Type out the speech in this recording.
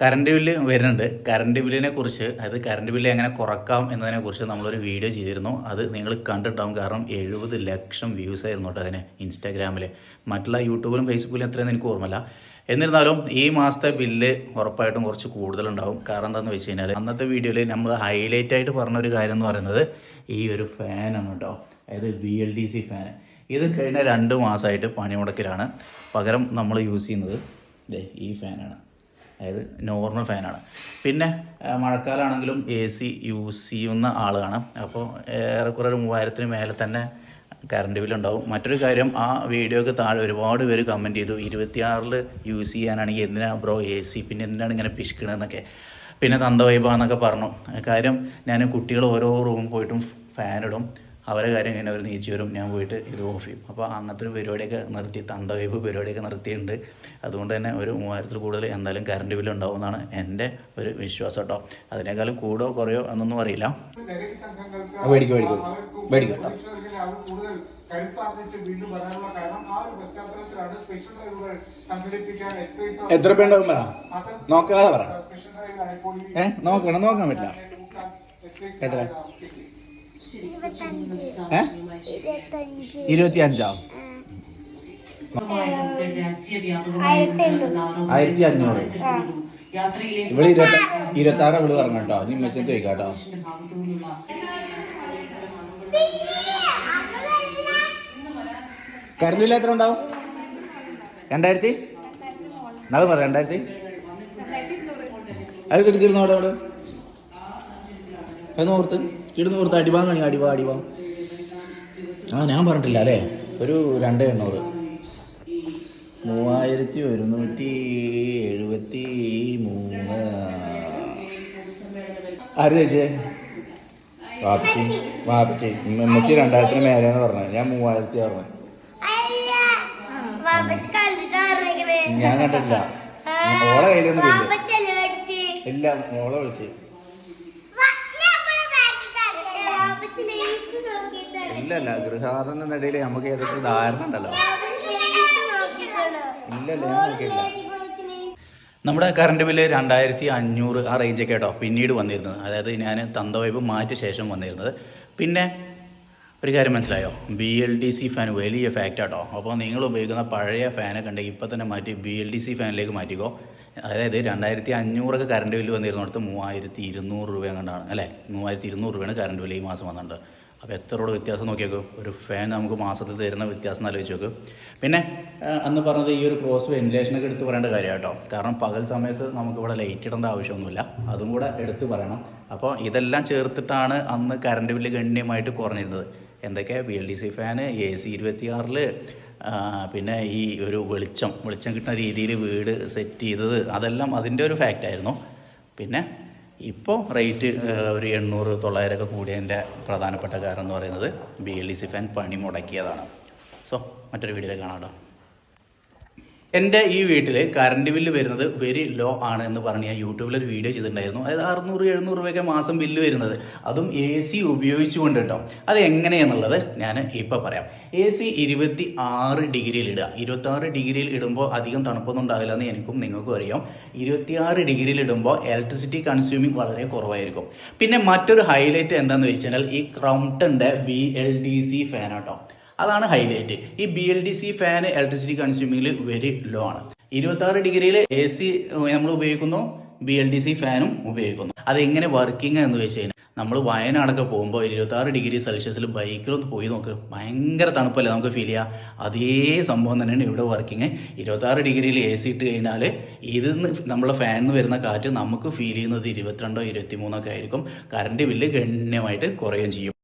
Current bill വരുന്നുണ്ട്. Current ബില്ലിനെ കുറിച്ച് അതായത് കറണ്ട് ബില്ല് എങ്ങനെ കുറക്കാം എന്നതിനെ കുറിച്ച് നമ്മളൊരു വീഡിയോ ചെയ്തിരുന്നു. അത് നിങ്ങൾ കണ്ടിട്ടാവും കാരണം എഴുപത് ലക്ഷം വ്യൂസ് ആയിരുന്നു കേട്ടോ അതിന് ഇൻസ്റ്റാഗ്രാമിൽ മറ്റുള്ള യൂട്യൂബിലും ഫേസ്ബുക്കിലും എത്രയെന്ന് എനിക്ക് ഓർമ്മയില്ല. എന്നിരുന്നാലും ഈ മാസത്തെ ബില്ല് ഉറപ്പായിട്ടും കുറച്ച് കൂടുതലുണ്ടാവും. കാരണം എന്താണെന്ന് വെച്ച് കഴിഞ്ഞാൽ അന്നത്തെ വീഡിയോയിൽ നമ്മൾ ഹൈലൈറ്റ് ആയിട്ട് പറഞ്ഞ ഒരു കാര്യം എന്ന് പറയുന്നത് ഈ ഒരു ഫാനാണ് കേട്ടോ. അതായത് B L D C fan ഇത് കഴിഞ്ഞ രണ്ട് മാസമായിട്ട് പണിമുടക്കിലാണ്. പകരം നമ്മൾ യൂസ് ചെയ്യുന്നത് ഈ ഫാനാണ് അതായത് നോർമൽ ഫാനാണ്. പിന്നെ മഴക്കാലമാണെങ്കിലും എ സി യൂസ് ചെയ്യുന്ന ആളാണ് അപ്പോൾ ഏറെക്കുറെ ഒരു മൂവായിരത്തിന് മേലെ തന്നെ കറണ്ട് ബില്ലുണ്ടാവും മറ്റൊരു കാര്യം ആ വീഡിയോക്ക് താഴെ ഒരുപാട് പേര് കമന്റ് ചെയ്തു. ഇരുപത്തിയാറിൽ യൂസ് ചെയ്യാനാണെങ്കിൽ എന്തിനാ ബ്രോ എ സി? പിന്നെ എന്തിനാണ് ഇങ്ങനെ പിശിക്കണമെന്നൊക്കെ പിന്നെ തന്ത വൈബാന്നൊക്കെ പറഞ്ഞു. കാര്യം ഞാൻ കുട്ടികൾ ഓരോ റൂമിൽ പോയിട്ടും ഫാനിടും അവരെ കാര്യം കഴിഞ്ഞാൽ അവർ നീച്ചു വരും. ഞാൻ പോയിട്ട് ഇത് ഓഫ് ചെയ്യും. അപ്പോൾ അങ്ങനത്തെ ഒരു പരിപാടിയൊക്കെ നിർത്തി. തന്ത വൈബ് പരിപാടിയൊക്കെ നിർത്തിയിട്ടുണ്ട്. അതുകൊണ്ട് തന്നെ ഒരു മൂവായിരത്തിൽ കൂടുതൽ എന്തായാലും കറണ്ട് ബില്ല് ഉണ്ടാവും എന്നാണ് എന്റെ ഒരു വിശ്വാസം കേട്ടോ അതിനേക്കാളും കൂടോ കുറയോ എന്നൊന്നും അറിയില്ല. എത്ര പറ? നോക്കാതെ പറ. ഏ നോക്കണം നോക്കാൻ പറ്റില്ല. എത്ര? ഇരുപത്തി അഞ്ചോ ആയിരത്തി അഞ്ഞൂറ് ഇവിടെ ഇരുപത്തി ഇരുപത്തി ആറ് ഇവിടെ പറഞ്ഞു കേട്ടോ. നീ മെച്ചം ചോദിക്കാട്ടോ കറണ്ട് ബില്ല് എത്ര ഉണ്ടാവും? രണ്ടായിരത്തി? അത് പറ രണ്ടായിരത്തി? അത് കിടക്കിരുന്നു അവിടെ അവിടെ? അത് നോർത്ത് കിടന്ന് കൊടുത്ത് അടിവാ അടിവാ അടിഭാഗം ആ ഞാൻ പറഞ്ഞിട്ടില്ല അല്ലേ? ഒരു രണ്ട് എണ്ണൂറ്. മൂവായിരത്തി ഒരുന്നൂറ്റി എഴുപത്തി മൂന്ന്. ആര് ചേച്ചേ വാപ്പിച്ചി. വാപ്പിച്ചി. ഉമ്മച്ചി രണ്ടായിരത്തിന് മേലെന്ന് പറഞ്ഞത്. ഞാൻ മൂവായിരത്തി പറഞ്ഞു ഞാൻ കണ്ടിട്ടില്ല. ഓളെ കയ്യിലൊന്നും ഇല്ല. ഇല്ല ഓളെ വിളിച്ച്. ഇല്ലല്ല ഗൃഹാതം ഇടയിൽ നമുക്ക് ഏതൊക്കെ ധാരണ ഉണ്ടല്ലോ? ഇല്ലല്ല ഞാൻ നോക്കിയില്ല നമ്മുടെ കറണ്ട് ബില്ല് രണ്ടായിരത്തി അഞ്ഞൂറ് ആ റേഞ്ചൊക്കെ കേട്ടോ പിന്നീട് വന്നിരുന്നത്. അതായത് ഞാൻ തന്ത വൈബ് മാറ്റിയ ശേഷം വന്നിരുന്നത്. പിന്നെ ഒരു കാര്യം മനസ്സിലായോ? B L D C fan വലിയ ഫാക്റ്റ് ആട്ടോ. അപ്പോൾ നിങ്ങൾ ഉപയോഗിക്കുന്ന പഴയ ഫാനൊക്കെ ഉണ്ടെങ്കിൽ ഇപ്പോൾ തന്നെ മാറ്റി ബി എൽ ഡി സി ഫാനിലേക്ക് മാറ്റിക്കോ. അതായത് രണ്ടായിരത്തി അഞ്ഞൂറൊക്കെ കറണ്ട് ബില്ല് വന്നിരുന്നിടത്ത് മൂവായിരത്തി ഇരുന്നൂറ് രൂപ കണ്ടാണ് അല്ലേ? മൂവായിരത്തി ഇരുന്നൂറ് രൂപയാണ് കറണ്ട് ബില്ല് ഈ മാസം വന്നിട്ടുണ്ട്. അപ്പോൾ എത്ര രൂപ വ്യത്യാസം നോക്കിയേക്കും? ഒരു ഫാൻ നമുക്ക് മാസത്തിൽ തരുന്ന വ്യത്യാസം ആലോചിച്ച് നോക്കും. പിന്നെ അന്ന് പറഞ്ഞത് ഈ ഒരു ക്രോസ് വെന്റിലേഷനൊക്കെ എടുത്ത് പറയേണ്ട കാര്യം കേട്ടോ കാരണം പകൽ സമയത്ത് നമുക്കിവിടെ ലൈറ്റ് ഇടേണ്ട ആവശ്യമൊന്നുമില്ല. അതും കൂടെ എടുത്ത് പറയണം. അപ്പോൾ ഇതെല്ലാം ചേർത്തിട്ടാണ് അന്ന് കറണ്ട് ബില്ല് ഗണ്യമായിട്ട് കുറഞ്ഞിരുന്നത്. എന്തൊക്കെയാണ് B L D C fan A C ഇരുപത്തിയാറിൽ പിന്നെ ഈ ഒരു വെളിച്ചം വെളിച്ചം കിട്ടുന്ന രീതിയിൽ വീട് സെറ്റ് ചെയ്തത് അതെല്ലാം അതിന്റെ ഒരു ഫാക്റ്റായിരുന്നു പിന്നെ ഇപ്പോൾ റേറ്റ് ഒരു എണ്ണൂറ് തൊള്ളായിരമൊക്കെ കൂടിയതിന്റെ പ്രധാനപ്പെട്ട കാരണം എന്ന് പറയുന്നത് B L D C fan പണി മുടക്കിയതാണ്. സോ മറ്റൊരു വീഡിയോയിൽ കാണാം എന്റെ ഈ വീട്ടിൽ കറണ്ട് ബില്ല് വരുന്നത് വെരി ലോ ആണ് എന്ന് പറഞ്ഞ് ഞാൻ യൂട്യൂബിൽ ഒരു വീഡിയോ ചെയ്തിട്ടുണ്ടായിരുന്നു. അതായത് അറുന്നൂറ് എഴുന്നൂറ് രൂപയൊക്കെ മാസം ബില്ല് വരുന്നത്. അതും എ സി ഉപയോഗിച്ചുകൊണ്ട് കേട്ടോ അത് എങ്ങനെയാണെന്നുള്ളത് ഞാൻ ഇപ്പോൾ പറയാം. എ സി ഇരുപത്തി ആറ് ഡിഗ്രിയിൽ ഇടുക. ഇരുപത്തി ഡിഗ്രിയിൽ ഇടുമ്പോൾ അധികം തണുപ്പൊന്നും ഉണ്ടാവില്ല എന്ന് എനിക്കും നിങ്ങൾക്കും അറിയാം. ഇരുപത്തിയാറ് ഡിഗ്രിയിൽ ഇടുമ്പോൾ ഇലക്ട്രിസിറ്റി കൺസ്യൂമിങ് വളരെ കുറവായിരിക്കും. പിന്നെ മറ്റൊരു ഹൈലൈറ്റ് എന്താണെന്ന് വെച്ചാൽ ഈ ക്രൗംട്ടന്റെ B L D C fan കേട്ടോ അതാണ് ഹൈലൈറ്റ് ഈ B L D C fan electricity കൺസ്യൂമിംഗിൽ very low ആണ്. ഇരുപത്തി ആറ് ഡിഗ്രിയിൽ എ സി നമ്മൾ ഉപയോഗിക്കുന്നു. ബി എൽ ഡി സി ഫാനും ഉപയോഗിക്കുന്നു. അത് എങ്ങനെ വർക്കിംഗ് എന്ന് വെച്ച് കഴിഞ്ഞാൽ നമ്മൾ വയനാടൊക്കെ പോകുമ്പോൾ ഇരുപത്തി ആറ് ഡിഗ്രി സെൽഷ്യസിൽ ബൈക്കിലൊന്ന് പോയി നോക്ക്. ഭയങ്കര തണുപ്പല്ലേ നമുക്ക് ഫീൽ ചെയ്യുക അതേ സംഭവം തന്നെയാണ് ഇവിടെ വർക്കിംഗ് ഇരുപത്തി ആറ് ഡിഗ്രിയിൽ എ സി ഇട്ട് കഴിഞ്ഞാൽ ഇതിൽ നിന്ന് നമ്മളെ ഫാനിൽ നിന്ന് വരുന്ന കാറ്റ് നമുക്ക് ഫീൽ ചെയ്യുന്നത് ഇരുപത്തിരണ്ടോ ഇരുപത്തി മൂന്നോ ഒക്കെ ആയിരിക്കും. കറണ്ട് ബില്ല് ഗണ്യമായിട്ട് കുറയുകയും ചെയ്യും.